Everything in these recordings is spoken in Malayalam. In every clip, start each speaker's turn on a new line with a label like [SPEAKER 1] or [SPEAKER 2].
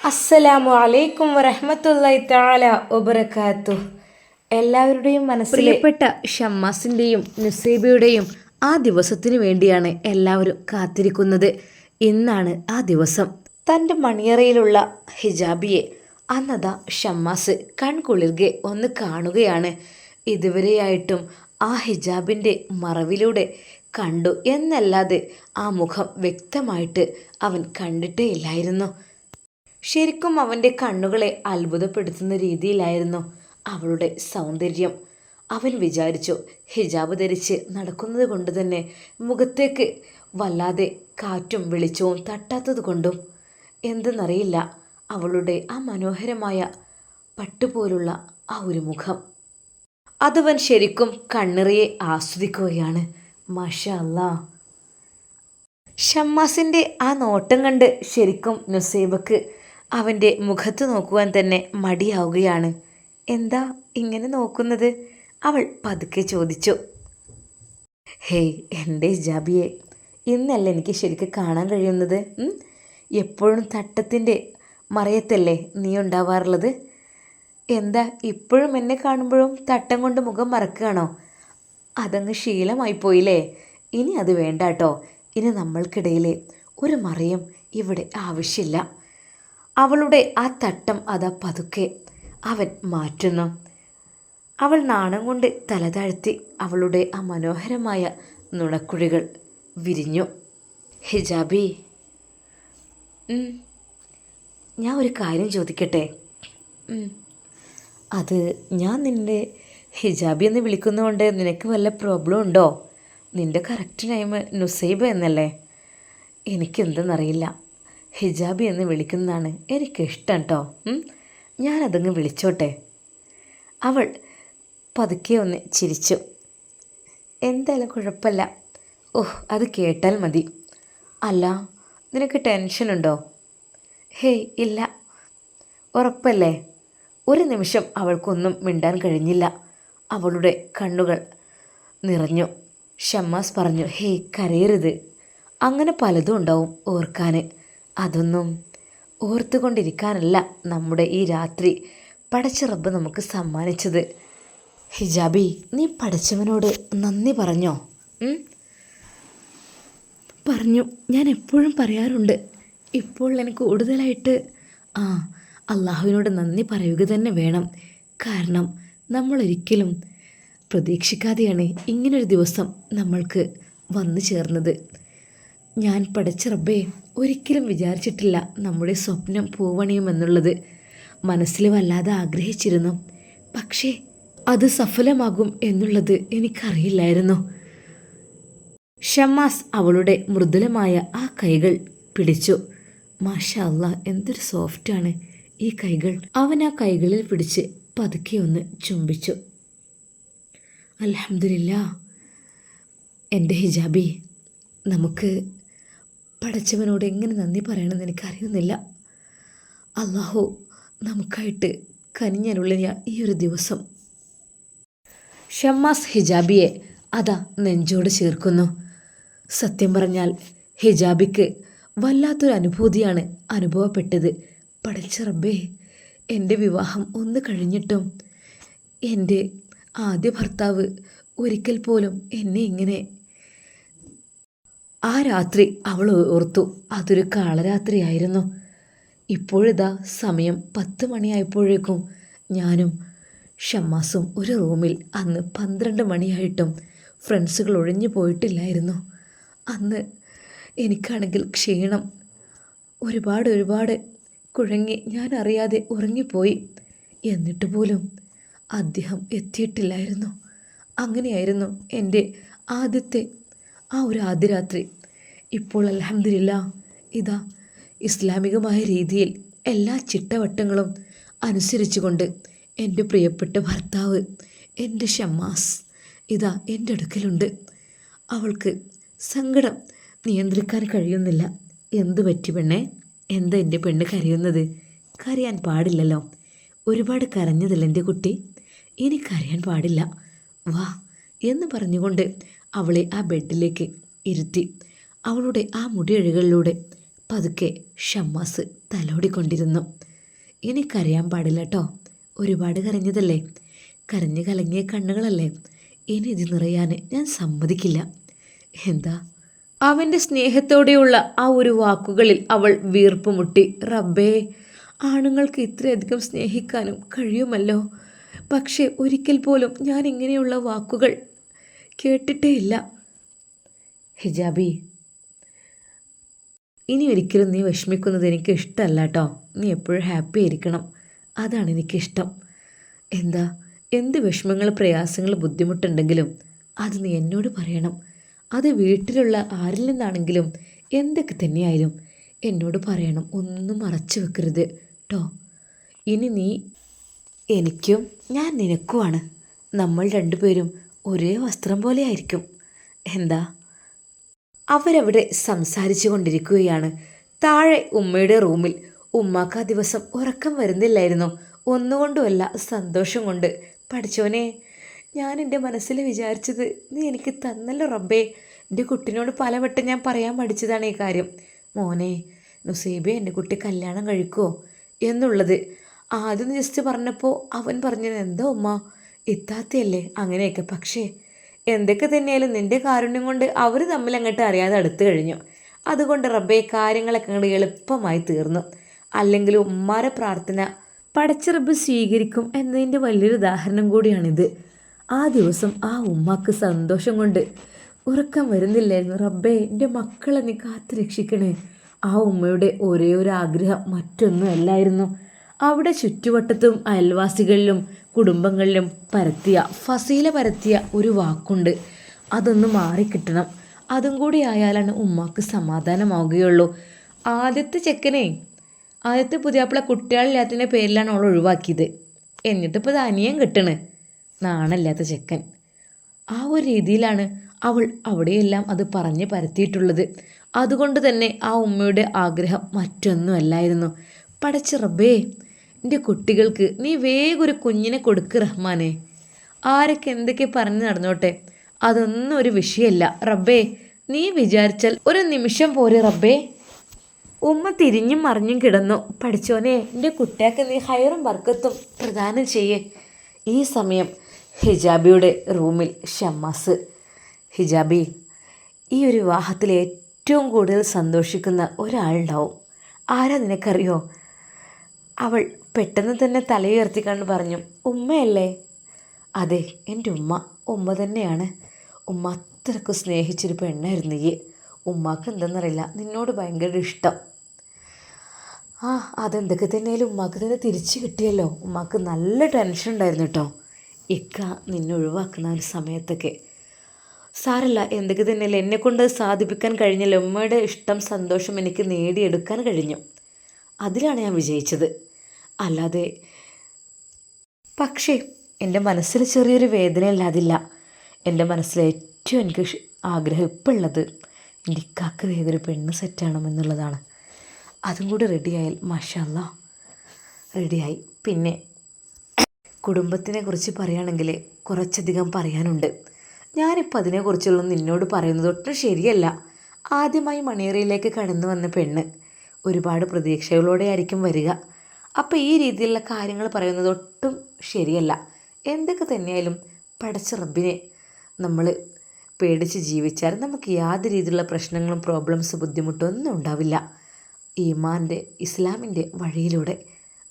[SPEAKER 1] അസ്സലാമു അലൈക്കും വറഹ്മത്തുള്ളാഹി തആല ഒബറക്കാത്തു എല്ലാവരുടെയും മനസ്സിൽ പ്രിയപ്പെട്ട ഷമ്മാസിന്റെയും നുസൈബയുടെയും ആ ദിവസത്തിനു വേണ്ടിയാണ് എല്ലാവരും കാത്തിരിക്കുന്നത്. ഇന്നാണ് ആ ദിവസം. തന്റെ മണിയറയിലുള്ള ഹിജാബിയെ അന്നതാ ഷമ്മാസ് കൺകുളിർകെ ഒന്ന് കാണുകയാണ്. ഇതുവരെയായിട്ടും ആ ഹിജാബിന്റെ മറവിലൂടെ കണ്ടു എന്നല്ലാതെ ആ മുഖം വ്യക്തമായിട്ട് അവൻ കണ്ടിട്ടേ ഇല്ലായിരുന്നു ശരിക്കും അവന്റെ കണ്ണുകളെ അത്ഭുതപ്പെടുത്തുന്ന രീതിയിലായിരുന്നു അവളുടെ സൗന്ദര്യം. അവൻ വിചാരിച്ചു ഹിജാബ് ധരിച്ച് നടക്കുന്നത് കൊണ്ട് തന്നെ മുഖത്തേക്ക് വല്ലാതെ കാറ്റും വെളിച്ചവും തട്ടാത്തത് കൊണ്ടും. എന്തെന്നറിയില്ല അവളുടെ ആ മനോഹരമായ പട്ടുപോലുള്ള ആ ഒരു മുഖം. അതവൻ ശരിക്കും കണ്ണിറയെ ആസ്വദിക്കുകയാണ്. മാഷ അല്ല ഷമ്മാസിന്റെ ആ നോട്ടം കണ്ട് ശരിക്കും നുസൈബക്ക് അവന്റെ മുഖത്ത് നോക്കുവാൻ തന്നെ മടിയാവുകയാണ്. എന്താ ഇങ്ങനെ നോക്കുന്നത്? അവൾ പതുക്കെ ചോദിച്ചു. ഹേയ് എന്റെ ജാബിയെ ഇന്നല്ല എനിക്ക് ശരിക്കും കാണാൻ കഴിയുന്നത്? എപ്പോഴും തട്ടത്തിന്റെ മറയത്തല്ലേ നീ ഉണ്ടാവാറുള്ളത്? എന്താ ഇപ്പോഴും എന്നെ കാണുമ്പോഴും തട്ടം കൊണ്ട് മുഖം മറക്കുകയാണോ? അതങ്ങ് ശീലമായി പോയില്ലേ? ഇനി അത് വേണ്ട കേട്ടോ ഇനി നമ്മൾക്കിടയിൽ ഒരു മറയും ഇവിടെ ആവശ്യമില്ല. അവളുടെ ആ തട്ടം അതാ പതുക്കെ അവൻ മാറ്റുന്നു. അവൾ നാണം കൊണ്ട് തലതാഴ്ത്തി അവളുടെ ആ മനോഹരമായ നുണക്കുഴികൾ വിരിഞ്ഞു. ഹിജാബി. ഞാൻ ഒരു കാര്യം ചോദിക്കട്ടെ? അത് ഞാൻ നിന്നെ ഹിജാബി എന്ന് വിളിക്കുന്നതുകൊണ്ട് നിനക്ക് വല്ല പ്രോബ്ലം ഉണ്ടോ? നിന്റെ കറക്റ്റ് ടൈം നുസൈബ് എന്നല്ലേ? എനിക്കെന്തെന്നറിയില്ല. ഹിജാബി എന്ന് വിളിക്കുന്നതാണ് എനിക്ക് എനിക്കിഷ്ടം കേട്ടോ ഞാനതങ്ങ് വിളിച്ചോട്ടെ. അവൾ പതുക്കെ ഒന്ന് ചിരിച്ചു. എന്തായാലും കുഴപ്പമില്ല. ഓഹ് അത് കേട്ടാൽ മതി. അല്ല നിനക്ക് ടെൻഷനുണ്ടോ ഹേയ് ഇല്ല. ഉറപ്പല്ലേ? ഒരു നിമിഷം അവൾക്കൊന്നും മിണ്ടാൻ കഴിഞ്ഞില്ല. അവളുടെ കണ്ണുകൾ നിറഞ്ഞു. ഷമ്മാസ് പറഞ്ഞു ഹേയ് കരയരുത്. അങ്ങനെ പലതും ഉണ്ടാവും ഓർക്കാൻ അതൊന്നും ഓർത്തുകൊണ്ടിരിക്കാനല്ല നമ്മുടെ ഈ രാത്രി പടച്ച റബ്ബ് നമുക്ക് സമ്മാനിച്ചത്. ഹിജാബി നീ പഠിച്ചവനോട് നന്ദി പറഞ്ഞോ? പറഞ്ഞു ഞാൻ എപ്പോഴും പറയാറുണ്ട് ഇപ്പോൾ എനിക്ക് കൂടുതലായിട്ട് ആ അള്ളാഹുവിനോട് നന്ദി പറയുക തന്നെ വേണം. കാരണം നമ്മളൊരിക്കലും പ്രതീക്ഷിക്കാതെയാണ് ഇങ്ങനൊരു ദിവസം നമ്മൾക്ക് വന്നു ചേർന്നത്. ഞാൻ പഠിച്ച റബ്ബേ ഒരിക്കലും വിചാരിച്ചിട്ടില്ല നമ്മുടെ സ്വപ്നം പൂവണിയുമെന്നുള്ളത് മനസ്സിൽ വല്ലാതെ ആഗ്രഹിച്ചിരുന്നു. പക്ഷേ അത് സഫലമാകും എന്നുള്ളത് എനിക്കറിയില്ലായിരുന്നു. ഷമാസ് അവളുടെ മൃദുലമായ ആ കൈകൾ പിടിച്ചു. മാഷാ അല്ല എന്തൊരു സോഫ്റ്റാണ് ഈ കൈകൾ. അവൻ ആ കൈകളിൽ പിടിച്ച് പതുക്കെ ഒന്ന് ചുംബിച്ചു. അലഹമില്ല എന്റെ ഹിജാബി നമുക്ക് പടച്ചവനോട് എങ്ങനെ നന്ദി പറയണമെന്ന് എനിക്കറിയുന്നില്ല. അള്ളാഹു നമുക്കായിട്ട് കനിഞ്ഞരുള്ളിയ ഈ ഒരു ദിവസം. ഷമ്മാസ് ഹിജാബിയെ അതാ നെഞ്ചോട് ചേർക്കുന്നു. സത്യം പറഞ്ഞാൽ ഹിജാബിക്ക് വല്ലാത്തൊരു അനുഭൂതിയാണ് അനുഭവപ്പെട്ടത്. പഠിച്ച റബ്ബേ എന്റെ വിവാഹം ഒന്ന് കഴിഞ്ഞിട്ടും എന്റെ ആദ്യ ഭർത്താവ് ഒരിക്കൽ പോലും എന്നെ ഇങ്ങനെ ആ രാത്രി അവൾ ഓർത്തു അതൊരു കാളരാത്രിയായിരുന്നു. ഇപ്പോഴിതാ സമയം പത്ത് മണിയായപ്പോഴേക്കും ഞാനും ഷമ്മാസും ഒരു റൂമിൽ അന്ന് പന്ത്രണ്ട് മണിയായിട്ടും ഫ്രണ്ട്സുകൾ ഒഴിഞ്ഞു പോയിട്ടില്ലായിരുന്നു. അന്ന് എനിക്കാണെങ്കിൽ ക്ഷീണം. ഒരുപാട് ഒരുപാട് കുഴങ്ങി ഞാൻ അറിയാതെ ഉറങ്ങിപ്പോയി. എന്നിട്ട് പോലും അദ്ദേഹം എത്തിയിട്ടില്ലായിരുന്നു. അങ്ങനെയായിരുന്നു എന്റെ ആദ്യത്തെ ആ ഒരു ആദ്യ രാത്രി ഇപ്പോൾ അലഹമില്ല ഇതാ ഇസ്ലാമികമായ രീതിയിൽ എല്ലാ ചിട്ടവട്ടങ്ങളും അനുസരിച്ചുകൊണ്ട് എന്റെ പ്രിയപ്പെട്ട ഭർത്താവ് എന്റെ ഷമ്മാസ് ഇതാ എന്റെ അടുക്കലുണ്ട്. അവൾക്ക് സങ്കടം നിയന്ത്രിക്കാൻ കഴിയുന്നില്ല. എന്ത് പറ്റി പെണ്ണേ? എന്താ എന്റെ പെണ്ണ് കരയുന്നത്? കരയാൻ പാടില്ലല്ലോ. ഒരുപാട് കരഞ്ഞതല്ല എന്റെ കുട്ടി? ഇനി കരയാൻ പാടില്ല. വാ എന്ന് പറഞ്ഞുകൊണ്ട് അവളെ ആ ബെഡിലേക്ക് ഇരുത്തി. അവളുടെ ആ മുടിയഴകളിലൂടെ പതുക്കെ ഷമ്മാസ് തലോടിക്കൊണ്ടിരുന്നു. ഇനി കരയാൻ പാടില്ല കേട്ടോ ഒരുപാട് കരഞ്ഞതല്ലേ? കരഞ്ഞു കലങ്ങിയ കണ്ണുകളല്ലേ? ഇനി ഇത് നിറയാൻ ഞാൻ സമ്മതിക്കില്ല. എന്താ? അവന്റെ സ്നേഹത്തോടെയുള്ള ആ ഒരു വാക്കുകളിൽ അവൾ വീർപ്പ് മുട്ടി. റബ്ബേ ആണുങ്ങൾക്ക് ഇത്രയധികം സ്നേഹിക്കാനും കഴിയുമല്ലോ. പക്ഷേ ഒരിക്കൽ പോലും ഞാൻ ഇങ്ങനെയുള്ള വാക്കുകൾ കേട്ടിട്ടേ ഇല്ല ഹിജാബി ഇനി ഒരിക്കലും നീ വിഷമിക്കുന്നത് എനിക്ക് ഇഷ്ടമല്ല കേട്ടോ നീ എപ്പോഴും ഹാപ്പി ആയിരിക്കണം. അതാണ് എനിക്കിഷ്ടം. എന്താ? എന്ത് വിഷമങ്ങൾ പ്രയാസങ്ങൾ ബുദ്ധിമുട്ടുണ്ടെങ്കിലും അത് നീ എന്നോട് പറയണം. അത് വീട്ടിലുള്ള ആരിൽ നിന്നാണെങ്കിലും എന്തൊക്കെ തന്നെയായാലും എന്നോട് പറയണം. ഒന്നും മറച്ചു വെക്കരുത് കേട്ടോ ഇനി നീ എനിക്കും ഞാൻ നിനക്കുമാണ്. നമ്മൾ രണ്ടുപേരും ഒരേ വസ്ത്രം പോലെ ആയിരിക്കും എന്താ? അവരവിടെ സംസാരിച്ചു കൊണ്ടിരിക്കുകയാണ്. താഴെ ഉമ്മയുടെ റൂമിൽ ഉമ്മാക്ക് ദിവസം ഉറക്കം വരുന്നില്ലായിരുന്നു. ഒന്നുകൊണ്ടുമല്ല സന്തോഷം കൊണ്ട്. പഠിച്ചോനെ ഞാൻ എന്റെ മനസ്സിൽ വിചാരിച്ചത് നീ എനിക്ക് തന്നല്ലോ റബ്ബേ. എന്റെ കുട്ടിനോട് പലവട്ടം ഞാൻ പറയാൻ പഠിച്ചതാണ് ഈ കാര്യം. മോനെ നുസൈബെ എന്റെ കുട്ടി കല്യാണം കഴിക്കുമോ എന്നുള്ളത് ആദ്യം ജസ്റ്റ് പറഞ്ഞപ്പോൾ അവൻ പറഞ്ഞത് എന്താ ഉമ്മ? ഇത്താത്തയല്ലേ അങ്ങനെയൊക്കെ. പക്ഷേ എന്തൊക്കെ തന്നെയാലും നിന്റെ കാരുണ്യം കൊണ്ട് അവർ തമ്മിൽ അങ്ങോട്ട് അറിയാതെ അടുത്തു കഴിഞ്ഞു. അതുകൊണ്ട് റബ്ബെ കാര്യങ്ങളൊക്കെ അങ്ങോട്ട് എളുപ്പമായി തീർന്നു. അല്ലെങ്കിൽ ഉമ്മാരെ പ്രാർത്ഥന പടച്ച റബ്ബ് സ്വീകരിക്കും എന്നതിന്റെ വലിയൊരു ഉദാഹരണം കൂടിയാണിത്. ആ ദിവസം ആ ഉമ്മാക്ക് സന്തോഷം കൊണ്ട് ഉറക്കം വരുന്നില്ലായിരുന്നു. റബ്ബേ എന്റെ മക്കളെ നീ കാത്തു രക്ഷിക്കണേ. ആ ഉമ്മയുടെ ഒരേ ഒരു ആഗ്രഹം മറ്റൊന്നും അല്ലായിരുന്നു. അവിടെ ചുറ്റുവട്ടത്തും അയൽവാസികളിലും കുടുംബങ്ങളിലും പരത്തിയ ഫസീല പരത്തിയ ഒരു വാക്കുണ്ട്. അതൊന്ന് മാറിക്കിട്ടണം. അതും കൂടി ആയാലാണ് ഉമ്മാക്ക് സമാധാനമാവുകയുള്ളൂ. ആദ്യത്തെ ചെക്കനെ ആദ്യത്തെ പുതിയാപ്പിള കുട്ടികളില്ലാത്തതിന്റെ പേരിലാണ് അവൾ ഒഴിവാക്കിയത്. എന്നിട്ടിപ്പോൾ ധാനിയം കിട്ടണ്. നാണല്ലാത്ത ചെക്കൻ. ആ ഒരു രീതിയിലാണ് അവൾ അവിടെയെല്ലാം അത് പറഞ്ഞ് പരത്തിയിട്ടുള്ളത്. അതുകൊണ്ട് തന്നെ ആ ഉമ്മയുടെ ആഗ്രഹം മറ്റൊന്നുമല്ലായിരുന്നു. പടച്ചിറബേ എന്റെ കുട്ടികൾക്ക് നീ വേഗം ഒരു കുഞ്ഞിനെ കൊടുക്ക് റഹ്മാനെ. ആരൊക്കെ എന്തൊക്കെ പറഞ്ഞു നടന്നോട്ടെ? അതൊന്നും ഒരു വിഷയമല്ല റബ്ബേ നീ വിചാരിച്ചാൽ ഒരു നിമിഷം പോരെ റബ്ബേ. ഉമ്മ തിരിഞ്ഞും മറിഞ്ഞും കിടന്നു. പഠിച്ചോനെ എന്റെ കുട്ടിയൊക്കെ നീ ഹയറും വർക്കത്തും പ്രദാനം ചെയ്യേ. ഈ സമയം ഹിജാബിയുടെ റൂമിൽ ഷമ്മാസ്. ഹിജാബി ഈ ഒരു വിവാഹത്തിൽ ഏറ്റവും കൂടുതൽ സന്തോഷിക്കുന്ന ഒരാളുണ്ടാവും. ആരാ നിനക്കറിയോ? അവൾ പെട്ടെന്ന് തന്നെ തലയുയർത്തിക്കൊണ്ട് പറഞ്ഞു ഉമ്മയല്ലേ? അതെ എന്റെ ഉമ്മ. ഉമ്മ തന്നെയാണ്. ഉമ്മ അത്രക്കും സ്നേഹിച്ചൊരു പെണ്ണായിരുന്നു ഈ. ഉമ്മാക്ക് എന്തെന്നറിയില്ല. നിന്നോട് ഭയങ്കര ഇഷ്ടം. ആ അതെന്തൊക്കെ തന്നെയാലും ഉമ്മാക്ക് തന്നെ തിരിച്ചു കിട്ടിയല്ലോ. ഉമ്മാക്ക് നല്ല ടെൻഷൻ ഉണ്ടായിരുന്നു കേട്ടോ. ഇക്ക നിന്നെ ഒഴിവാക്കുന്ന ഒരു സമയത്തൊക്കെ. സാരല്ല എന്തൊക്കെ തന്നെയല്ല എന്നെ കൊണ്ട് സാധിപ്പിക്കാൻ കഴിഞ്ഞല്ലോ. ഉമ്മയുടെ ഇഷ്ടം സന്തോഷം എനിക്ക് നേടിയെടുക്കാൻ കഴിഞ്ഞു. അതിലാണ് ഞാൻ വിജയിച്ചത്. അല്ലാതെ. പക്ഷേ എന്റെ മനസ്സിൽ ചെറിയൊരു വേദനയല്ല ഇല്ലാതില്ല. എന്റെ മനസ്സിൽ ഏറ്റവും എനിക്ക് ആഗ്രഹം ഇപ്പോൾ ഉള്ളത് എന്റെ ഇക്കാക്ക് ഒരു പെണ്ണ് സെറ്റാണെന്നുള്ളതാണ് അതും കൂടി റെഡിയായാൽ മഷല്ല റെഡിയായി പിന്നെ കുടുംബത്തിനെ കുറിച്ച് പറയുകയാണെങ്കിൽ കുറച്ചധികം പറയാനുണ്ട്. ഞാനിപ്പോൾ അതിനെക്കുറിച്ചുള്ള നിന്നോട് പറയുന്നത് ഒട്ടും ശരിയല്ല. ആദ്യമായി മണിയറയിലേക്ക് കടന്നു വന്ന പെണ്ണ് ഒരുപാട് പ്രതീക്ഷകളോടെ ആയിരിക്കും വരിക. അപ്പോൾ ഈ രീതിയിലുള്ള കാര്യങ്ങൾ പറയുന്നത് ഒട്ടും ശരിയല്ല. എന്തൊക്കെ തന്നെയായാലും പടച്ച റബ്ബിനെ നമ്മൾ പേടിച്ച് ജീവിച്ചാൽ നമുക്ക് യാതൊരു രീതിയിലുള്ള പ്രശ്നങ്ങളും പ്രോബ്ലംസ് ബുദ്ധിമുട്ടൊന്നും ഉണ്ടാവില്ല. ഈമാന്റെ ഇസ്ലാമിന്റെ വഴിയിലൂടെ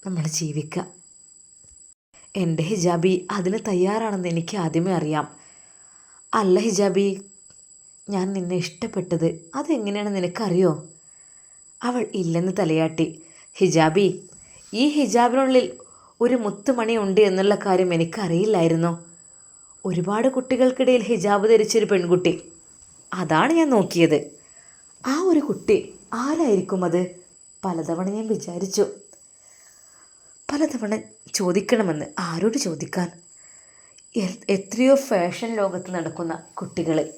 [SPEAKER 1] നമ്മൾ ജീവിക്കുക. എന്റെ ഹിജാബി അതിന് തയ്യാറാണെന്ന് എനിക്ക് ആദ്യമേ അറിയാം. അല്ല ഹിജാബി ഞാൻ നിന്നെ ഇഷ്ടപ്പെട്ടത് അതെങ്ങനെയാണ് നിനക്കറിയോ? അവൾ ഇല്ലെന്ന് തലയാട്ടി. ഹിജാബി ഈ ഹിജാബിനുള്ളിൽ ഒരു മുത്തുമണി ഉണ്ട് എന്നുള്ള കാര്യം എനിക്കറിയില്ലായിരുന്നു. ഒരുപാട് കുട്ടികൾക്കിടയിൽ ഹിജാബ് ധരിച്ചൊരു പെൺകുട്ടി. അതാണ് ഞാൻ നോക്കിയത്. ആ ഒരു കുട്ടി ആരായിരിക്കും അത്? പലതവണ ഞാൻ വിചാരിച്ചു. പലതവണ ചോദിക്കണമെന്ന് ആരോട് ചോദിക്കാൻ? എത്രയോ ഫാഷൻ ലോകത്ത് നടക്കുന്ന കുട്ടികൾ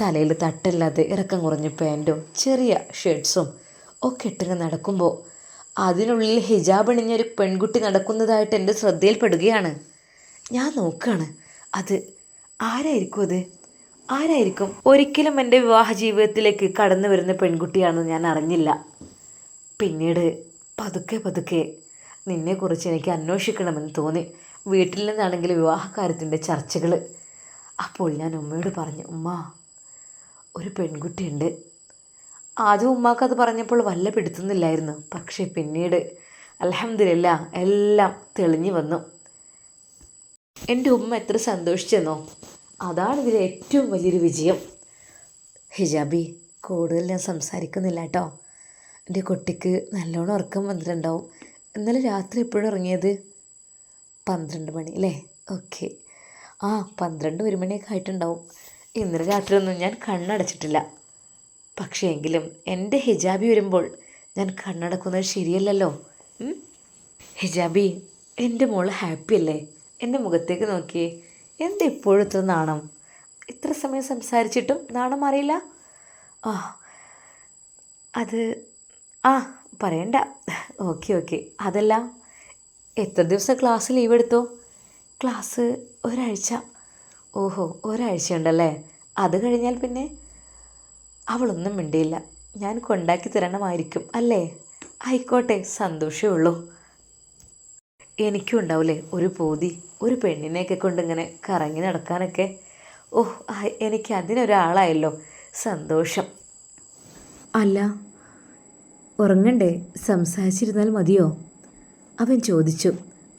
[SPEAKER 1] തലയിൽ തട്ടല്ലാതെ ഇറക്കം കുറഞ്ഞ പാന്റും ചെറിയ ഷർട്ട്സും ഒക്കെ ഇട്ടിങ്ങ് നടക്കുമ്പോൾ അതിനുള്ളിൽ ഹിജാബ് അണിഞ്ഞൊരു പെൺകുട്ടി നടക്കുന്നതായിട്ട് എന്റെ ശ്രദ്ധയിൽപ്പെടുകയാണ്. ഞാൻ നോക്കുകയാണ് അത് ആരായിരിക്കും അത്? ആരായിരിക്കും? ഒരിക്കലും എന്റെ വിവാഹ ജീവിതത്തിലേക്ക് കടന്നു വരുന്ന പെൺകുട്ടിയാണെന്ന് ഞാൻ അറിഞ്ഞില്ല. പിന്നീട് പതുക്കെ പതുക്കെ നിന്നെക്കുറിച്ച് എനിക്ക് അന്വേഷിക്കണമെന്ന് തോന്നി. വീട്ടിൽ നിന്നാണെങ്കിൽ വിവാഹകാര്യത്തിന്റെ ചർച്ചകൾ അപ്പോൾ ഞാൻ ഉമ്മയോട് പറഞ്ഞു ഉമ്മ ഒരു പെൺകുട്ടിയുണ്ട്. ആദ്യം ഉമ്മാക്ക് അത് പറഞ്ഞപ്പോൾ വല്ല പിടുത്തുന്നില്ലായിരുന്നു പക്ഷേ പിന്നീട് അലഹമില്ല എല്ലാം തെളിഞ്ഞു വന്നു. എന്റെ ഉമ്മ എത്ര സന്തോഷിച്ചെന്നോ? അതാണ് ഇതിലെ ഏറ്റവും വലിയൊരു വിജയം. ഹിജാബി കൂടുതൽ ഞാൻ സംസാരിക്കുന്നില്ല കേട്ടോ. എന്റെ കുട്ടിക്ക് നല്ലോണം ഉറക്കം വന്നിട്ടുണ്ടാവും. ഇന്നലെ രാത്രി എപ്പോഴും ഇറങ്ങിയത് പന്ത്രണ്ട് മണി അല്ലേ? ഓക്കെ. ആ പന്ത്രണ്ട് ഒരു മണിയൊക്കെ ആയിട്ടുണ്ടാവും. ഇന്നലെ രാത്രി ഒന്നും ഞാൻ കണ്ണടച്ചിട്ടില്ല. പക്ഷേ എങ്കിലും എന്റെ ഹിജാബി വരുമ്പോൾ ഞാൻ കണ്ണടക്കുന്നത് ശരിയല്ലല്ലോ. ഹിജാബി എന്റെ മോൾ ഹാപ്പി അല്ലേ? എന്റെ മുഖത്തേക്ക് നോക്കിയേ. എന്താ ഇത്ര നാണം? ഇത്ര സമയം സംസാരിച്ചിട്ടും നാണം അറിയില്ല ആ അത് ആ പറയണ്ട. Okay okay. അതല്ല എത്ര ദിവസം ക്ലാസ് ലീവ് എടുത്തോ? ക്ലാസ് ഒരാഴ്ച. ഓഹോ ഒരാഴ്ച ഉണ്ടല്ലേ അത് കഴിഞ്ഞാൽ പിന്നെ? അവളൊന്നും മിണ്ടിയില്ല. ഞാൻ കൊണ്ടാക്കി തരണമായിരിക്കും അല്ലേ? ആയിക്കോട്ടെ സന്തോഷമേ ഉള്ളൂ. എനിക്കും ഉണ്ടാവില്ലേ ഒരു പോതി. ഒരു പെണ്ണിനെയൊക്കെ കൊണ്ടിങ്ങനെ കറങ്ങി നടക്കാനൊക്കെ. ഓഹ് എനിക്ക് അതിനൊരാളായല്ലോ. സന്തോഷം. അല്ല ഉറങ്ങണ്ടേ? സംസാരിച്ചിരുന്നാൽ മതിയോ? അവൻ ചോദിച്ചു.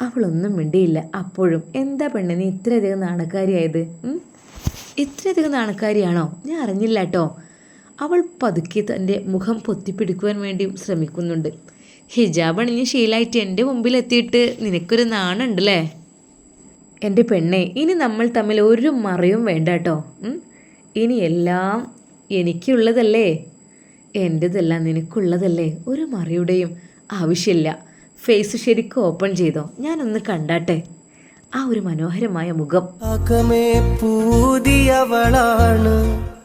[SPEAKER 1] അവളൊന്നും മിണ്ടിയില്ല. അപ്പോഴും എന്താ പെണ്ണ് നീ ഇത്രയധികം നാണക്കാരിയായത്? ഇത്രയധികം നാണക്കാരിയാണോ? ഞാൻ അറിഞ്ഞില്ല കേട്ടോ. അവൾ പതുക്കെ തന്റെ മുഖം പൊത്തിപ്പിടിക്കുവാൻ വേണ്ടിയും ശ്രമിക്കുന്നുണ്ട്. ഹിജാബ് അണിഞ്ഞ് ശീലായിട്ട് എന്റെ മുമ്പിൽ എത്തിയിട്ട് നിനക്കൊരു നാണുണ്ടല്ലേ? എന്റെ പെണ്ണെ ഇനി നമ്മൾ തമ്മിൽ ഒരു മറയും വേണ്ട കേട്ടോ ഇനി എല്ലാം എനിക്കുള്ളതല്ലേ? എന്റെതല്ല നിനക്കുള്ളതല്ലേ? ഒരു മറയുടെയും ആവശ്യമില്ല. ഫേസ് ശരിക്കും ഓപ്പൺ ചെയ്തോ? ഞാനൊന്ന് കണ്ടാട്ടെ. ആ ഒരു മനോഹരമായ മുഖം.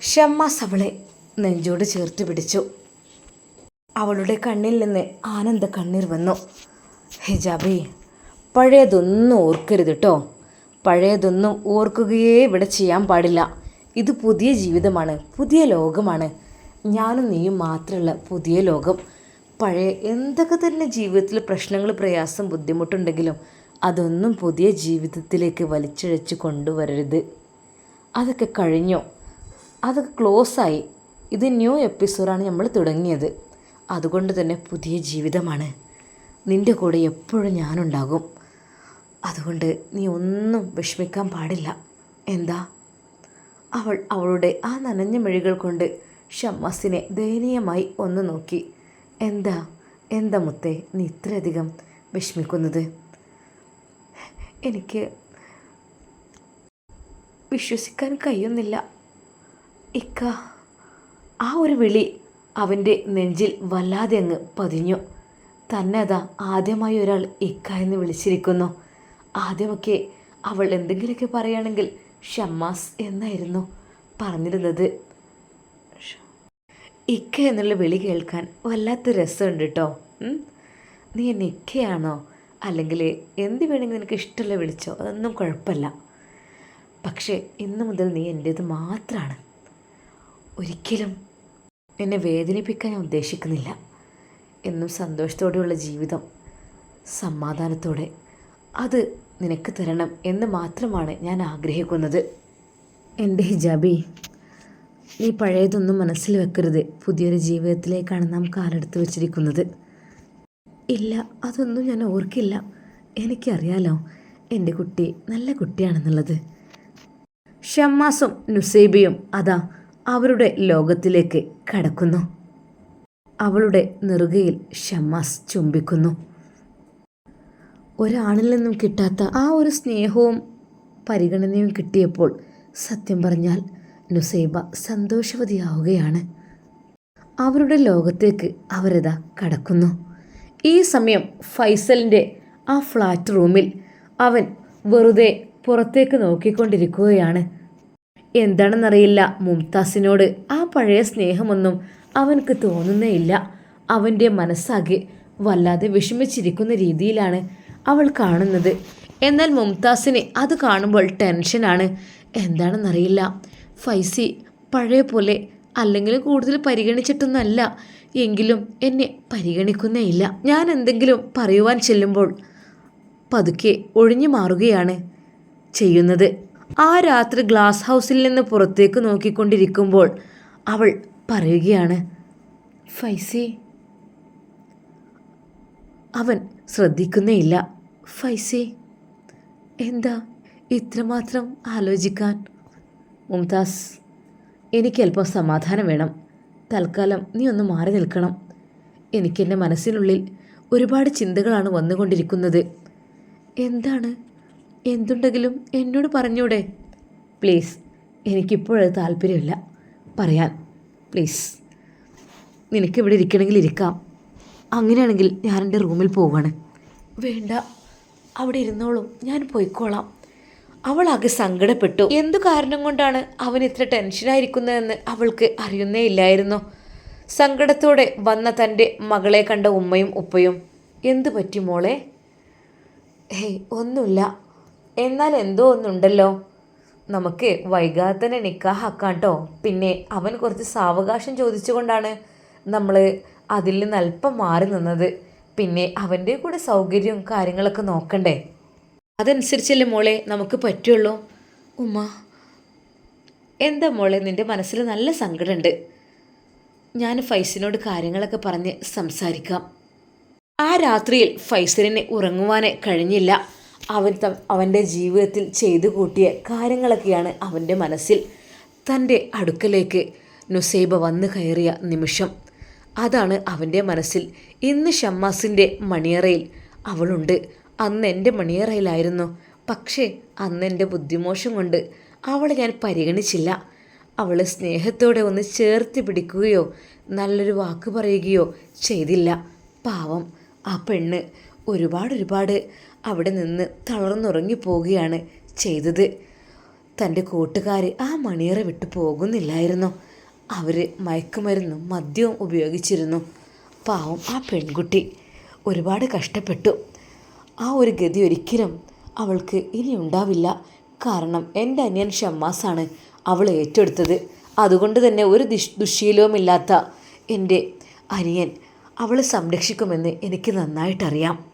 [SPEAKER 1] ഷമ്മാസ് അവളെ. നെഞ്ചോട് ചേർത്ത് പിടിച്ചു. അവളുടെ കണ്ണിൽ നിന്ന് ആനന്ദ കണ്ണീർ വന്നു. ഹിജാബി പഴയതൊന്നും ഓർക്കരുത് കേട്ടോ പഴയതൊന്നും ഓർക്കുകയേ ഇവിടെ ചെയ്യാൻ പാടില്ല. ഇത് പുതിയ ജീവിതമാണ് പുതിയ ലോകമാണ്. ഞാനും നീയും മാത്രമുള്ള പുതിയ ലോകം. പഴയ എന്തൊക്കെ തന്നെ ജീവിതത്തിൽ പ്രശ്നങ്ങൾ പ്രയാസം ബുദ്ധിമുട്ടുണ്ടെങ്കിലും അതൊന്നും പുതിയ ജീവിതത്തിലേക്ക് വലിച്ചിഴച്ച് കൊണ്ടുവരരുത്. അതൊക്കെ കഴിഞ്ഞോ. അതൊക്കെ ക്ലോസായി ഇത് ന്യൂ എപ്പിസോഡാണ് നമ്മൾ തുടങ്ങിയത്. അതുകൊണ്ട് തന്നെ പുതിയ ജീവിതമാണ്. നിന്റെ കൂടെ എപ്പോഴും ഞാനുണ്ടാകും. അതുകൊണ്ട് നീ ഒന്നും വിഷമിക്കാൻ പാടില്ല. എന്താ? അവൾ അവളുടെ ആ നനഞ്ഞ മെഴികൾ കൊണ്ട് ഷമ്മസിനെ ദയനീയമായി ഒന്ന് നോക്കി. എന്താ? എന്താ മുത്തേ നീ ഇത്രയധികം വിഷമിക്കുന്നത്? എനിക്ക് വിശ്വസിക്കാൻ കഴിയുന്നില്ല. ഇക്ക ആ ഒരു വിളി അവന്റെ നെഞ്ചിൽ വല്ലാതെ അങ്ങ് പതിഞ്ഞു. തന്നെ അതാ ആദ്യമായി ഒരാൾ ഇക്ക എന്ന് വിളിച്ചിരിക്കുന്നു. ആദ്യമൊക്കെ അവൾ എന്തെങ്കിലുമൊക്കെ പറയുകയാണെങ്കിൽ ഷമ്മാസ് എന്നായിരുന്നു പറഞ്ഞിരുന്നത്. ഇക്ക എന്നുള്ള വിളി കേൾക്കാൻ വല്ലാത്ത രസമുണ്ട് കേട്ടോ. നീ എന്നെ ഇക്കയാണോ? അല്ലെങ്കിൽ എന്ത് വേണമെങ്കിൽ നിനക്ക് ഇഷ്ടമുള്ള വിളിച്ചോ? അതൊന്നും കുഴപ്പമില്ല. പക്ഷേ ഇന്നു മുതൽ നീ എന്റേത് മാത്രമാണ് ഒരിക്കലും എന്നെ വേദനിപ്പിക്കാൻ ഞാൻ ഉദ്ദേശിക്കുന്നില്ല. എന്നും സന്തോഷത്തോടെയുള്ള ജീവിതം സമാധാനത്തോടെ അത് നിനക്ക് തരണം എന്ന് മാത്രമാണ് ഞാൻ ആഗ്രഹിക്കുന്നത്. എന്റെ ഹിജാബി നീ പഴയതൊന്നും മനസ്സിൽ വെക്കരുത്. പുതിയൊരു ജീവിതത്തിലേക്കാണ് നാം കാലെടുത്ത് വെച്ചിരിക്കുന്നത്. ഇല്ല അതൊന്നും ഞാൻ ഓർക്കില്ല. എനിക്കറിയാലോ എന്റെ കുട്ടി നല്ല കുട്ടിയാണെന്നുള്ളത്. ഷമ്മാസും നുസൈബിയും അതാ അവരുടെ ലോകത്തിലേക്ക് കടക്കുന്നു. അവളുടെ നെറുകയിൽ ഷമ്മാസ് ചുംബിക്കുന്നു. ഒരാണിൽ നിന്നും കിട്ടാത്ത ആ ഒരു സ്നേഹവും പരിഗണനയും കിട്ടിയപ്പോൾ സത്യം പറഞ്ഞാൽ നുസൈബ സന്തോഷവതിയാവുകയാണ്. അവരുടെ ലോകത്തേക്ക് അവരതാ കടക്കുന്നു. ഈ സമയം ഫൈസലിന്റെ ആ ഫ്ലാറ്റ് റൂമിൽ അവൻ വെറുതെ പുറത്തേക്ക് നോക്കിക്കൊണ്ടിരിക്കുകയാണ്. എന്താണെന്നറിയില്ല. മുംതാസിനോട് ആ പഴയ സ്നേഹമൊന്നും അവനക്ക് തോന്നുന്നേയില്ല അവന്റെ മനസ്സാകെ വല്ലാതെ വിഷമിച്ചിരിക്കുന്ന രീതിയിലാണ് അവൾ കാണുന്നത്. എന്നാൽ മുംതാസിന് അത് കാണുമ്പോൾ ടെൻഷനാണ്. എന്താണെന്നറിയില്ല. ഫൈസി പഴയ പോലെ അല്ലെങ്കിൽ കൂടുതൽ പരിഗണിച്ചിട്ടൊന്നല്ല. എങ്കിലും എന്നെ പരിഗണിക്കുന്നേയില്ല ഞാൻ എന്തെങ്കിലും പറയുവാൻ ചെല്ലുമ്പോൾ പതുക്കെ ഒഴിഞ്ഞു മാറുകയാണ് ചെയ്യുന്നത്. ആ രാത്രി ഗ്ലാസ് ഹൗസിൽ നിന്ന് പുറത്തേക്ക് നോക്കിക്കൊണ്ടിരിക്കുമ്പോൾ അവൾ പറയുകയാണ് ഫൈസി. അവൻ ശ്രദ്ധിക്കുന്നേയില്ല ഫൈസി എന്താ ഇത്രമാത്രം ആലോചിക്കാൻ? മുംതാസ് എനിക്ക് അല്പം സമാധാനം വേണം. തൽക്കാലം നീ ഒന്ന് മാറി നിൽക്കണം. എനിക്കെന്റെ മനസ്സിനുള്ളിൽ ഒരുപാട് ചിന്തകളാണ് വന്നുകൊണ്ടിരിക്കുന്നത്. എന്താണ് എന്തുണ്ടെങ്കിലും എന്നോട് പറഞ്ഞൂടെ. പ്ലീസ് എനിക്കിപ്പോഴത് താല്പര്യമില്ല. പറയാൻ. പ്ലീസ് നിനക്കിവിടെ ഇരിക്കണമെങ്കിൽ ഇരിക്കാം. അങ്ങനെയാണെങ്കിൽ ഞാൻ എന്റെ റൂമിൽ പോവാണ് വേണ്ട അവിടെ ഇരുന്നോളും. ഞാൻ പോയിക്കോളാം. അവളാകെ സങ്കടപ്പെട്ടു. എന്തു കാരണം കൊണ്ടാണ് അവൻ ഇത്ര ടെൻഷനായിരിക്കുന്നതെന്ന് അവൾക്ക് അറിയുന്നേ ഇല്ലായിരുന്നു. സങ്കടത്തോടെ വന്ന തന്റെ മകളെ കണ്ട ഉമ്മയും ഉപ്പയും എന്തു പറ്റി മോളെ? ഹേയ് ഒന്നുമില്ല. എന്നാൽ എന്തോ ഒന്നുണ്ടല്ലോ. നമുക്ക് വൈകാതെ തന്നെ നിക്കാഹാക്കാം കേട്ടോ പിന്നെ അവൻ കുറച്ച് സാവകാശം ചോദിച്ചുകൊണ്ടാണ് നമ്മൾ അതിൽ നിന്ന് അല്പം മാറി നിന്നത്. പിന്നെ അവന്റെ കൂടെ സൗകര്യവും കാര്യങ്ങളൊക്കെ നോക്കണ്ടേ. അതനുസരിച്ചല്ലേ മോളെ നമുക്ക് പറ്റുള്ളൂ. ഉമ്മ എന്താ മോളെ നിന്റെ മനസ്സിൽ നല്ല സങ്കടമുണ്ട്. ഞാൻ ഫൈസിനോട് കാര്യങ്ങളൊക്കെ പറഞ്ഞ് സംസാരിക്കാം. ആ രാത്രിയിൽ ഫൈസലിനെ ഉറങ്ങുവാനേ കഴിഞ്ഞില്ല. അവൻ അവന്റെ ജീവിതത്തിൽ ചെയ്തു കൂട്ടിയ കാര്യങ്ങളൊക്കെയാണ് അവന്റെ മനസ്സിൽ. തന്റെ അടുക്കലേക്ക് നുസൈബ വന്നു കയറിയ നിമിഷം അതാണ് അവന്റെ മനസ്സിൽ. ഇന്ന് ഷമ്മാസിന്റെ മണിയറയിൽ അവളുണ്ട്. അന്ന് എന്റെ മണിയറയിലായിരുന്നു. പക്ഷേ അന്ന് എന്റെ ബുദ്ധിമോശം കൊണ്ട് അവളെ ഞാൻ പരിഗണിച്ചില്ല. അവളെ സ്നേഹത്തോടെ ഒന്ന് ചേർത്ത് പിടിക്കുകയോ നല്ലൊരു വാക്ക് പറയുകയോ ചെയ്തില്ല. പാവം ആ പെണ്ണ് ഒരുപാട് ഒരുപാട് അവിടെ നിന്ന് തളർന്നുറങ്ങിപ്പോവുകയാണ് ചെയ്തത്. തന്റെ കൂട്ടുകാർ ആ മണിയറ വിട്ടു പോകുന്നില്ലായിരുന്നു. അവർ മയക്കുമരുന്നും മദ്യവും ഉപയോഗിച്ചിരുന്നു. പാവം ആ പെൺകുട്ടി ഒരുപാട് കഷ്ടപ്പെട്ടു. ആ ഒരു ഗതി ഒരിക്കലും അവൾക്ക് ഇനി ഉണ്ടാവില്ല. കാരണം എന്റെ അനിയൻ ഷമ്മാസാണ് അവൾ ഏറ്റെടുത്തത്. അതുകൊണ്ട് തന്നെ ഒരു ദിഷ് ദുശീലവുമില്ലാത്ത എന്റെ അനിയൻ അവളെ സംരക്ഷിക്കുമെന്ന് എനിക്ക് നന്നായിട്ടറിയാം.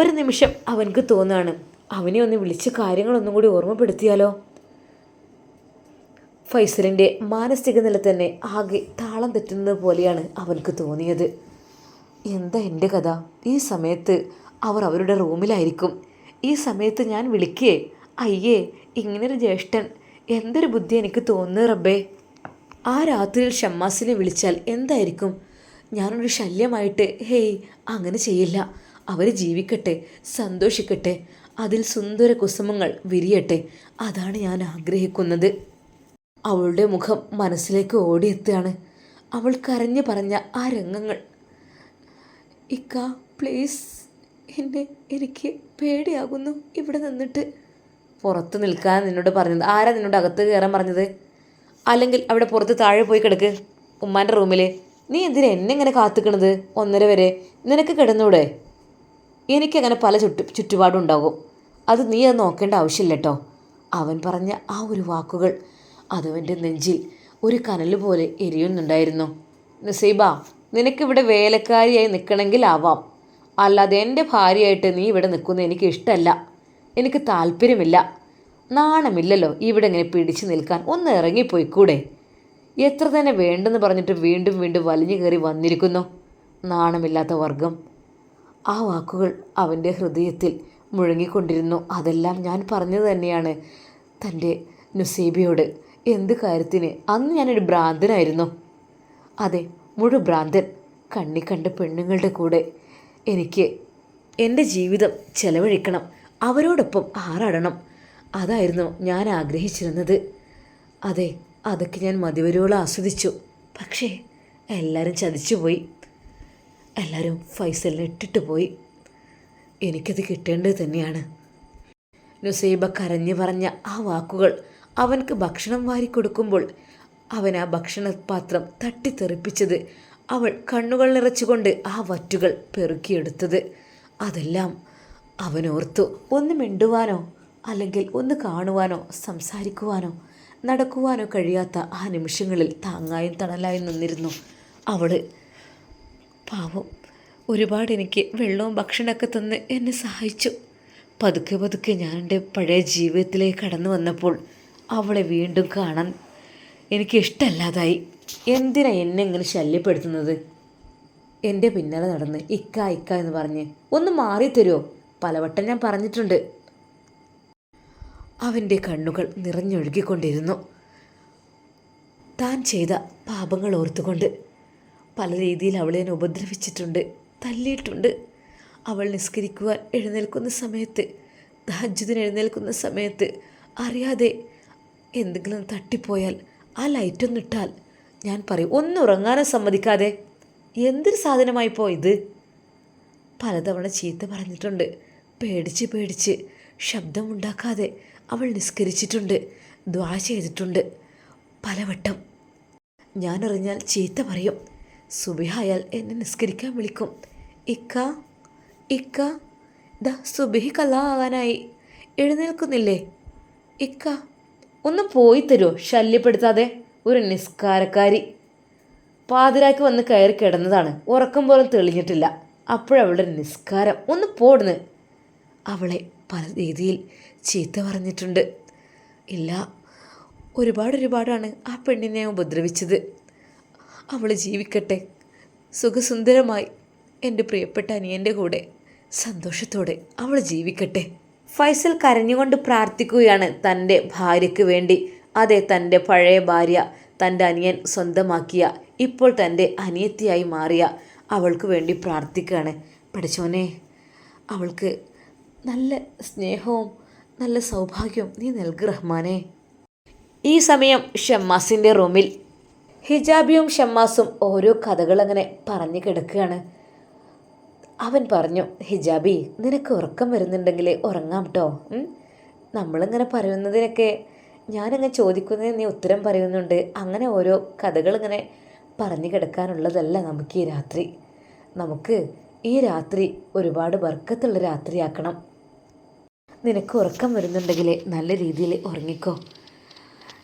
[SPEAKER 1] ഒരു നിമിഷം അവൻക്ക് തോന്നുകയാണ് അവനെ ഒന്ന് വിളിച്ച് കാര്യങ്ങളൊന്നും കൂടി ഓർമ്മപ്പെടുത്തിയാലോ? ഫൈസലിന്റെ മാനസിക നില തന്നെ ആകെ താളം തെറ്റുന്നത് പോലെയാണ് അവൻക്ക് തോന്നിയത്. എന്താ എന്റെ കഥ? ഈ സമയത്ത് അവർ അവരുടെ റൂമിലായിരിക്കും. ഈ സമയത്ത് ഞാൻ വിളിക്കേ? അയ്യേ ഇങ്ങനൊരു ജ്യേഷ്ഠൻ. എന്തൊരു ബുദ്ധി എനിക്ക് തോന്നുന്നു റബ്ബേ. ആ രാത്രിയിൽ ഷമ്മാസിനെ വിളിച്ചാൽ എന്തായിരിക്കും? ഞാനൊരു ശല്യമായിട്ട് ഹേയ് അങ്ങനെ ചെയ്യില്ല. അവർ ജീവിക്കട്ടെ സന്തോഷിക്കട്ടെ അതിൽ സുന്ദര കുസുമങ്ങൾ വിരിയട്ടെ അതാണ് ഞാൻ ആഗ്രഹിക്കുന്നത്. അവളുടെ മുഖം മനസ്സിലേക്ക് ഓടിയെത്തുകയാണ്. അവൾ കരഞ്ഞു പറഞ്ഞ ആ രംഗങ്ങൾ. ഇക്ക പ്ലീസ് എന്നെ എനിക്ക് പേടിയാകുന്നു ഇവിടെ നിന്നിട്ട്. പുറത്ത് നിൽക്കാൻ നിന്നോട് പറഞ്ഞത്? ആരാ നിന്നോട് അകത്ത് കയറാൻ പറഞ്ഞത്? അല്ലെങ്കിൽ അവിടെ പുറത്ത് താഴെ പോയി കിടക്ക് ഉമ്മാന്റെ റൂമിൽ നീ എന്തിനാ എന്നെ ഇങ്ങനെ കാത്തുക്കണത്? ഒന്നര വരെ. നിനക്ക് കിടന്നൂടെ? എനിക്കങ്ങനെ പല ചുറ്റു ചുറ്റുപാടും ഉണ്ടാകും അത് നീ അത് നോക്കേണ്ട ആവശ്യമില്ല കേട്ടോ അവൻ പറഞ്ഞ ആ ഒരു വാക്കുകൾ അതവന്റെ നെഞ്ചിൽ ഒരു കനൽ പോലെ എരിയുന്നുണ്ടായിരുന്നു. നസീബ നിനക്കിവിടെ വേലക്കാരിയായി നിൽക്കണമെങ്കിൽ ആവാം. അല്ലാതെ എന്റെ ഭാര്യയായിട്ട് നീ ഇവിടെ നിൽക്കുന്നത് എനിക്ക് ഇഷ്ടമല്ല എനിക്ക് താല്പര്യമില്ല. നാണമില്ലല്ലോ ഇവിടെ ഇങ്ങനെ പിടിച്ചു നിൽക്കാൻ. ഒന്ന് ഇറങ്ങിപ്പോയിക്കൂടെ? എത്ര തന്നെ വേണ്ടെന്ന് പറഞ്ഞിട്ട് വീണ്ടും വീണ്ടും വലിഞ്ഞു കയറി വന്നിരിക്കുന്നു. നാണമില്ലാത്ത വർഗം. ആ വാക്കുകൾ അവന്റെ ഹൃദയത്തിൽ മുഴങ്ങിക്കൊണ്ടിരുന്നു. അതെല്ലാം ഞാൻ പറഞ്ഞത് തന്നെയാണ് തന്റെ നുസേബിയോട്. എന്ത് കാര്യത്തിന്? അന്ന് ഞാനൊരു ഭ്രാന്തനായിരുന്നു. അതെ മുഴു ഭ്രാന്തൻ കണ്ണി കണ്ട പെണ്ണുങ്ങളുടെ കൂടെ എനിക്ക് എന്റെ ജീവിതം ചെലവഴിക്കണം. അവരോടൊപ്പം ആറാടണം. അതായിരുന്നു ഞാൻ ആഗ്രഹിച്ചിരുന്നത്. അതെ അതൊക്കെ ഞാൻ മതിവരോളം ആസ്വദിച്ചു. പക്ഷേ എല്ലാവരും ചതിച്ചുപോയി. എല്ലാവരും ഫൈസലിനെ ഇട്ടിട്ട് പോയി. എനിക്കത് കിട്ടേണ്ടത് തന്നെയാണ്. നുസൈബ കരഞ്ഞു പറഞ്ഞ ആ വാക്കുകൾ അവനക്ക് ഭക്ഷണം വാരിക്കൊടുക്കുമ്പോൾ അവൻ ആ ഭക്ഷണപാത്രം തട്ടിത്തെറിപ്പിച്ചത് അവൾ കണ്ണുകൾ നിറച്ചുകൊണ്ട് ആ വറ്റുകൾ പെറുക്കിയെടുത്തത്. അതെല്ലാം അവനോർത്തു ഒന്ന് മിണ്ടുവാനോ അല്ലെങ്കിൽ ഒന്ന് കാണുവാനോ സംസാരിക്കുവാനോ നടക്കുവാനോ കഴിയാത്ത ആ നിമിഷങ്ങളിൽ താങ്ങായും തണലായും നിന്നിരുന്നു അവൾ പാവം. ഒരുപാട് എനിക്ക് വെള്ളവും ഭക്ഷണമൊക്കെ തന്ന് എന്നെ സഹായിച്ചു. പതുക്കെ പതുക്കെ ഞാൻ എന്റെ പഴയ ജീവിതത്തിലേക്ക് കടന്നു വന്നപ്പോൾ അവളെ വീണ്ടും കാണാൻ എനിക്ക് ഇഷ്ടമല്ലാതായി. എന്തിനാ എന്നെ ഇങ്ങനെ ശല്യപ്പെടുത്തുന്നത്? എന്റെ പിന്നാലെ നടന്ന് ഇക്ക ഇക്ക എന്ന് പറഞ്ഞ് ഒന്ന് മാറി തരുമോ പലവട്ടം ഞാൻ പറഞ്ഞിട്ടുണ്ട്. അവന്റെ കണ്ണുകൾ നിറഞ്ഞൊഴുകിക്കൊണ്ടിരുന്നു. താൻ ചെയ്ത പാപങ്ങൾ ഓർത്തുകൊണ്ട് പല രീതിയിൽ അവളെ എന്നെ ഉപദ്രവിച്ചിട്ടുണ്ട് തല്ലിയിട്ടുണ്ട് അവൾ നിസ്കരിക്കുവാൻ എഴുന്നേൽക്കുന്ന സമയത്ത് തഹജ്ജുദിന് എഴുന്നേൽക്കുന്ന സമയത്ത് അറിയാതെ എന്തെങ്കിലും തട്ടിപ്പോയാൽ ആ ലൈറ്റൊന്നിട്ടാൽ ഞാൻ പറയും ഒന്നും ഉറങ്ങാനും സമ്മതിക്കാതെ എന്തൊരു സാധനമായി പോയത് പലതവണ ചീത്ത പറഞ്ഞിട്ടുണ്ട് പേടിച്ച് പേടിച്ച് ശബ്ദമുണ്ടാക്കാതെ അവൾ നിസ്കരിച്ചിട്ടുണ്ട് ദ്വാ ചെയ്തിട്ടുണ്ട്. പലവട്ടം ഞാനറിഞ്ഞാൽ ചീത്ത പറയും. സുബിഹായാൽ എന്നെ നിസ്കരിക്കാൻ വിളിക്കും. ഇക്ക ഇക്ക ദ സുബിഹി കലാ എഴുന്നേൽക്കുന്നില്ലേ? ഇക്ക ഒന്ന് പോയി തരുമോ ശല്യപ്പെടുത്താതെ ഒരു നിസ്കാരക്കാരി. പാതിരാക്ക് വന്ന് കയറി കിടന്നതാണ്. ഉറക്കം പോലും തെളിഞ്ഞിട്ടില്ല. അപ്പോഴവളുടെ നിസ്കാരം. ഒന്ന് പോടുന്ന് അവളെ പല രീതിയിൽ ചീത്ത പറഞ്ഞിട്ടുണ്ട്. ഇല്ല ഒരുപാട് ഒരുപാടാണ് ആ പെണ്ണിനെ ഉപദ്രവിച്ചത്. അവൾ ജീവിക്കട്ടെ. സുഖസുന്ദരമായി എന്റെ പ്രിയപ്പെട്ട അനിയന്റെ കൂടെ. സന്തോഷത്തോടെ അവൾ ജീവിക്കട്ടെ. ഫൈസൽ കരഞ്ഞുകൊണ്ട് പ്രാർത്ഥിക്കുകയാണ് തന്റെ ഭാര്യയ്ക്ക് വേണ്ടി. അതെ തന്റെ പഴയ ഭാര്യ തന്റെ അനിയൻ സ്വന്തമാക്കിയ ഇപ്പോൾ തന്റെ അനിയത്തിയായി മാറിയ അവൾക്ക് വേണ്ടി പ്രാർത്ഥിക്കുകയാണ്. പഠിച്ചോനെ അവൾക്ക് നല്ല സ്നേഹവും നല്ല സൗഭാഗ്യവും നീ നൽകു റഹ്മാനെ. ഈ സമയം ഷമ്മാസിന്റെ റൂമിൽ ഹിജാബിയും ഷമ്മാസും ഓരോ കഥകളങ്ങനെ പറഞ്ഞു കിടക്കുകയാണ്. അവൻ പറഞ്ഞു ഹിജാബി നിനക്ക് ഉറക്കം വരുന്നുണ്ടെങ്കിൽ ഉറങ്ങാം കേട്ടോ നമ്മളിങ്ങനെ പറയുന്നതിനൊക്കെ ഞാനങ്ങനെ ചോദിക്കുന്നതിന് നീ ഉത്തരം പറയുന്നുണ്ട്. അങ്ങനെ ഓരോ കഥകളിങ്ങനെ പറഞ്ഞു കിടക്കാനുള്ളതല്ല നമുക്ക് ഈ രാത്രി. നമുക്ക് ഈ രാത്രി ഒരുപാട് വർക്കത്തുള്ള രാത്രിയാക്കണം. നിനക്ക് ഉറക്കം വരുന്നുണ്ടെങ്കിൽ നല്ല രീതിയിൽ ഉറങ്ങിക്കോ.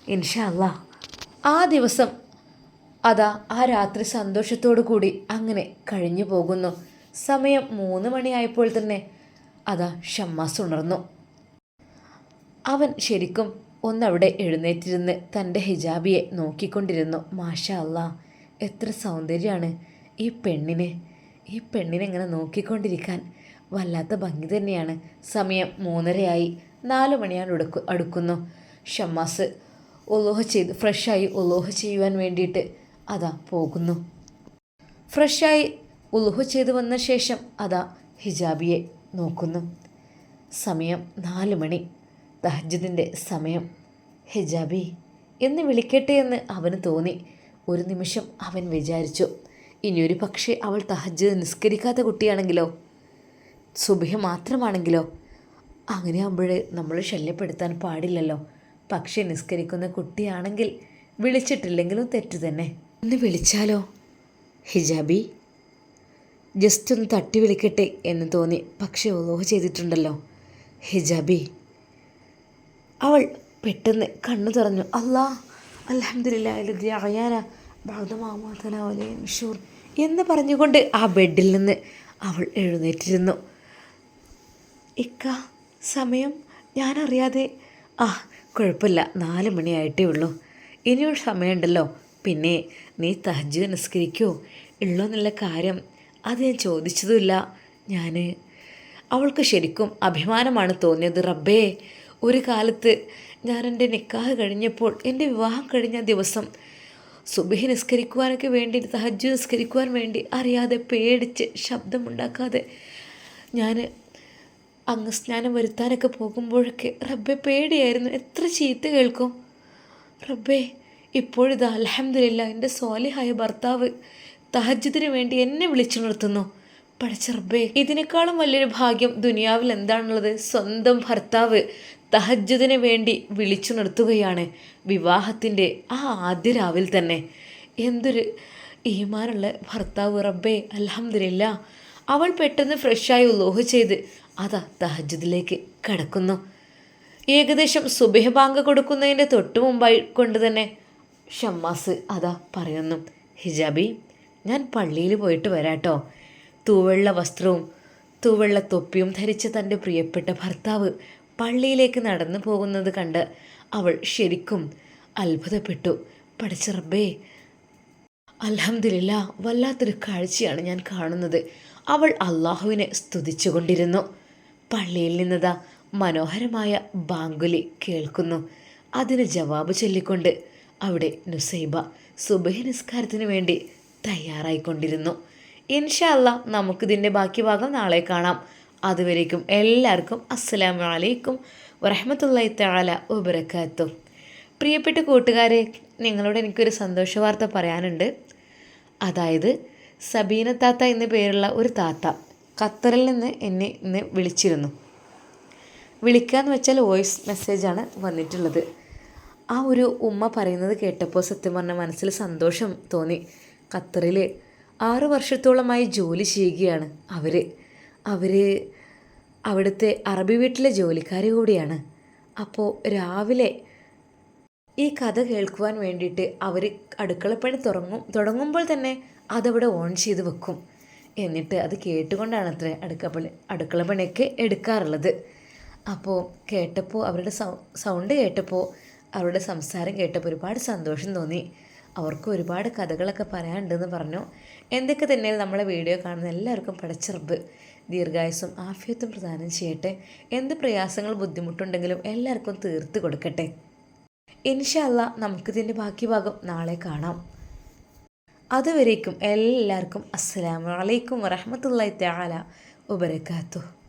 [SPEAKER 1] ഇൻഷാ ആ ദിവസം അതാ ആ രാത്രി സന്തോഷത്തോടു കൂടി അങ്ങനെ കഴിഞ്ഞു പോകുന്നു. സമയം മൂന്ന് മണിയായപ്പോൾ തന്നെ അതാ ഷമ്മാസ് ഉണർന്നു. അവൻ ശരിക്കും ഒന്നവിടെ എഴുന്നേറ്റിരുന്ന് തന്റെ ഹിജാബിയെ നോക്കിക്കൊണ്ടിരുന്നു. മാഷ അല്ല എത്ര സൗന്ദര്യമാണ് ഈ പെണ്ണിനെ. ഈ പെണ്ണിനെ ഇങ്ങനെ നോക്കിക്കൊണ്ടിരിക്കാൻ വല്ലാത്ത ഭംഗി തന്നെയാണ്. സമയം മൂന്നരയായി. നാല് മണിയാണ് അടുക്കു അടുക്കുന്നു. ഷമ്മാസ് ഒലോഹ ചെയ്ത് ഫ്രഷായി ഒലോഹ ചെയ്യുവാൻ വേണ്ടിയിട്ട് അതാ പോകുന്നു. ഫ്രഷായി ഉൽഹു ചെയ്തു വന്ന ശേഷം അതാ ഹിജാബിയെ നോക്കുന്നു. സമയം നാല് മണി. തഹജിദിന്റെ സമയം. ഹിജാബി എന്ന് വിളിക്കട്ടെ എന്ന് അവന് തോന്നി. ഒരു നിമിഷം അവൻ വിചാരിച്ചു ഇനിയൊരു പക്ഷേ അവൾ തഹജ്ജ് നിസ്കരിക്കാത്ത കുട്ടിയാണെങ്കിലോ? സുബിഹ മാത്രമാണെങ്കിലോ? അങ്ങനെ ആകുമ്പോൾ നമ്മൾ ശല്യപ്പെടുത്താൻ പാടില്ലല്ലോ. പക്ഷേ നിസ്കരിക്കുന്ന കുട്ടിയാണെങ്കിൽ വിളിച്ചിട്ടില്ലെങ്കിലും തെറ്റു തന്നെ. ഒന്ന് വിളിച്ചാലോ? ഹിജാബി ജസ്റ്റ് ഒന്ന് തട്ടി വിളിക്കട്ടെ എന്ന് തോന്നി. പക്ഷേ ഓഹ് ചെയ്തിട്ടുണ്ടല്ലോ. ഹിജാബി അവൾ പെട്ടെന്ന് കണ്ണു തുറന്നു അല്ലാ അലഹമില്ല ഷൂർ എന്ന് പറഞ്ഞുകൊണ്ട് ആ ബെഡിൽ നിന്ന് അവൾ എഴുന്നേറ്റിരുന്നു. ഇക്ക സമയം ഞാനറിയാതെ. ആ കുഴപ്പമില്ല. നാല് മണിയായിട്ടേ ഉള്ളൂ. ഇനിയൊരു സമയമുണ്ടല്ലോ. പിന്നെ നീ തഹജ് നിസ്കരിക്കോ. ഉള്ളോ എന്നുള്ള കാര്യം അത് ഞാൻ ചോദിച്ചതുമില്ല. ഞാൻ അവൾക്ക് ശരിക്കും അഭിമാനമാണ് തോന്നിയത്. റബ്ബേ ഒരു കാലത്ത് ഞാൻ എന്റെ നിക്കാഹ് കഴിഞ്ഞപ്പോൾ എന്റെ വിവാഹം കഴിഞ്ഞ ദിവസം സുബഹി നിസ്കരിക്കുവാനൊക്കെ വേണ്ടി തഹജ് നിസ്കരിക്കുവാൻ വേണ്ടി അറിയാതെ പേടിച്ച് ശബ്ദമുണ്ടാക്കാതെ ഞാൻ അങ്ങ് സ്നാനം വരുത്താനൊക്കെ പോകുമ്പോഴൊക്കെ റബ്ബെ പേടിയായിരുന്നു. എത്ര ചീത്ത കേൾക്കും. റബ്ബേ ഇപ്പോഴിത് അലഹമില്ല എന്റെ സ്വാലിഹായ ഭർത്താവ് തഹജ്ജിദിന് വേണ്ടി എന്നെ വിളിച്ചു നിർത്തുന്നു പടച്ചറബേ ഇതിനേക്കാളും വലിയൊരു ഭാഗ്യം ദുനിയാവിൽ എന്താണുള്ളത്? സ്വന്തം ഭർത്താവ് തഹജ്ജുദിന് വേണ്ടി വിളിച്ചു നിർത്തുകയാണ് വിവാഹത്തിന്റെ ആ ആദ്യ രാവിൽ തന്നെ. എന്തൊരു ഈമാനുള്ള ഭർത്താവ് റബ്ബേ അലഹമില്ല അവൾ പെട്ടെന്ന് ഫ്രഷായി ഉലോഹ ചെയ്ത് അതാ തഹജ്ജുദിലേക്ക് കടക്കുന്നു. ഏകദേശം സുബഹ ബാങ്ക് കൊടുക്കുന്നതിന്റെ തൊട്ടു മുമ്പായി കൊണ്ട് തന്നെ ഷമ്മാസ് അതാ പറയുന്നു. ഹിജാബി ഞാൻ പള്ളിയിൽ പോയിട്ട് വരാട്ടോ. തൂവെള്ള വസ്ത്രവും തൂവെള്ള തൊപ്പിയും ധരിച്ച തന്റെ പ്രിയപ്പെട്ട ഭർത്താവ് പള്ളിയിലേക്ക് നടന്നു പോകുന്നത് കണ്ട് അവൾ ശരിക്കും അത്ഭുതപ്പെട്ടു. പഠിച്ച റബ്ബേ അൽഹംദുലില്ല വല്ലാത്തൊരു കാഴ്ചയാണ് ഞാൻ കാണുന്നത്. അവൾ അള്ളാഹുവിനെ സ്തുതിച്ചുകൊണ്ടിരുന്നു. പള്ളിയിൽ നിന്നതാ മനോഹരമായ ബാങ്കുലി കേൾക്കുന്നു. അതിന് ജവാബ് ചൊല്ലിക്കൊണ്ട് അവിടെ നുസൈബ സുബഹി നിസ്കാരത്തിന് വേണ്ടി തയ്യാറായിക്കൊണ്ടിരുന്നു. ഇൻഷല്ല നമുക്കിതിന്റെ ബാക്കി ഭാഗം നാളെ കാണാം. അതുവരേക്കും എല്ലാവർക്കും അസ്സലാമു അലൈക്കും വറഹമത്തല്ലായി താല വബറകാതുഹു പ്രിയപ്പെട്ട കൂട്ടുകാരെ നിങ്ങളോട് എനിക്കൊരു സന്തോഷ വാർത്ത പറയാനുണ്ട്. അതായത് സബീന താത്ത എന്ന പേരുള്ള ഒരു താത്ത ഖത്തറിൽ നിന്ന് എന്നെ ഇന്ന് വിളിച്ചിരുന്നു. വിളിക്കുക എന്ന് വെച്ചാൽ വോയിസ് മെസ്സേജാണ് വന്നിട്ടുള്ളത്. ആ ഒരു ഉമ്മ പറയുന്നത് കേട്ടപ്പോൾ സത്യം പറഞ്ഞ മനസ്സിൽ സന്തോഷം തോന്നി. ഖത്തറിൽ ആറു വർഷത്തോളമായി ജോലി ചെയ്യുകയാണ് അവർ അവർ അവിടുത്തെ അറബി വീട്ടിലെ ജോലിക്കാർ കൂടിയാണ്. അപ്പോൾ രാവിലെ ഈ കഥ കേൾക്കുവാൻ വേണ്ടിയിട്ട് അവർ അടുക്കളപ്പണി തുടങ്ങും തുടങ്ങുമ്പോൾ തന്നെ അതവിടെ ഓൺ ചെയ്ത് വെക്കും. എന്നിട്ട് അത് കേട്ടുകൊണ്ടാണ് അത്ര അടുക്കളപ്പണി അടുക്കളപ്പണിയൊക്കെ എടുക്കാറുള്ളത്. അപ്പോൾ കേട്ടപ്പോൾ അവരുടെ സൗണ്ട് കേട്ടപ്പോൾ അവരുടെ സംസാരം കേട്ടപ്പോൾ ഒരുപാട് സന്തോഷം തോന്നി. അവർക്ക് ഒരുപാട് കഥകളൊക്കെ പറയാനുണ്ടെന്ന് പറഞ്ഞു. എന്തൊക്കെ തന്നെ നമ്മളെ വീഡിയോ കാണുന്ന എല്ലാവർക്കും പടച്ചിറപ്പ്. ദീർഘായുസും ആഫിയത്തും പ്രദാനം ചെയ്യട്ടെ. എന്ത് പ്രയാസങ്ങൾ ബുദ്ധിമുട്ടുണ്ടെങ്കിലും എല്ലാവർക്കും തീർത്ത് കൊടുക്കട്ടെ. ഇൻഷല്ല നമുക്കിതിന്റെ ബാക്കി ഭാഗം നാളെ കാണാം. അതുവരേക്കും എല്ലാവർക്കും അസ്സാം വലൈക്കും വറഹമത്തല്ലാ തആല വബറകാതുഹു.